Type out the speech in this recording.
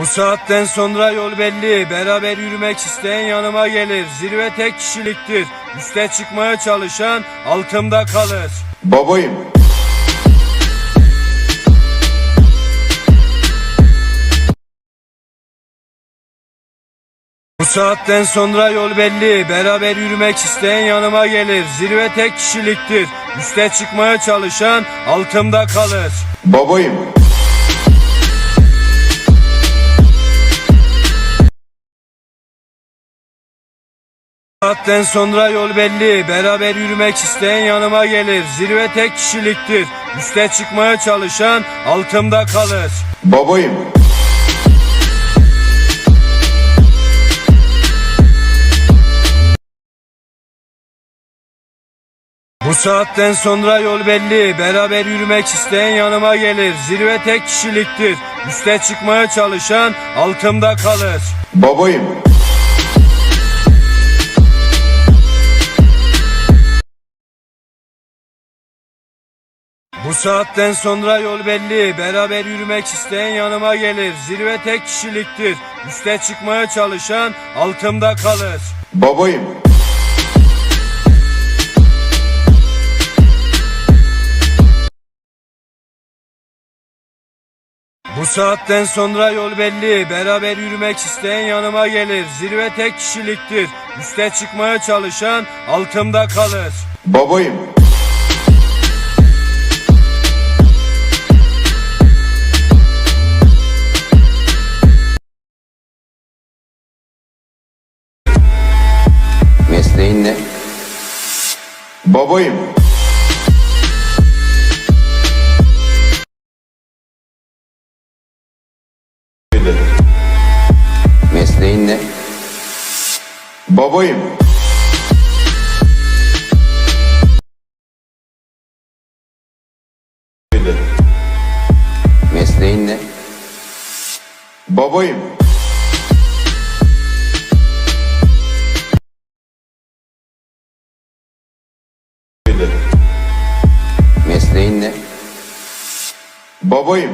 Bu saatten sonra yol belli. Beraber yürümek isteyen yanıma gelir. Zirve tek kişiliktir. Üste çıkmaya çalışan altımda kalır. Babayım. Bu saatten sonra yol belli. Beraber yürümek isteyen yanıma gelir. Zirve tek kişiliktir. Üste çıkmaya çalışan altımda kalır. Babayım. Saatten sonra yol belli. Beraber yürümek isteyen yanıma gelir. Zirve tek kişiliktir. Üste çıkmaya çalışan altımda kalır. Babayım. Bu saatten sonra yol belli. Beraber yürümek isteyen yanıma gelir. Zirve tek kişiliktir. Üste çıkmaya çalışan altımda kalır. Babayım. Bu saatten sonra yol belli. Beraber yürümek isteyen yanıma gelir. Zirve tek kişiliktir. Üste çıkmaya çalışan altımda kalır. Babayım. Bu saatten sonra yol belli. Beraber yürümek isteyen yanıma gelir. Zirve tek kişiliktir. Üste çıkmaya çalışan altımda kalır. Babayım. Ne? Babayım. Mesleğin ne? Babayım. Mesleğin ne? Babayım. Mesleğin ne? Babayım.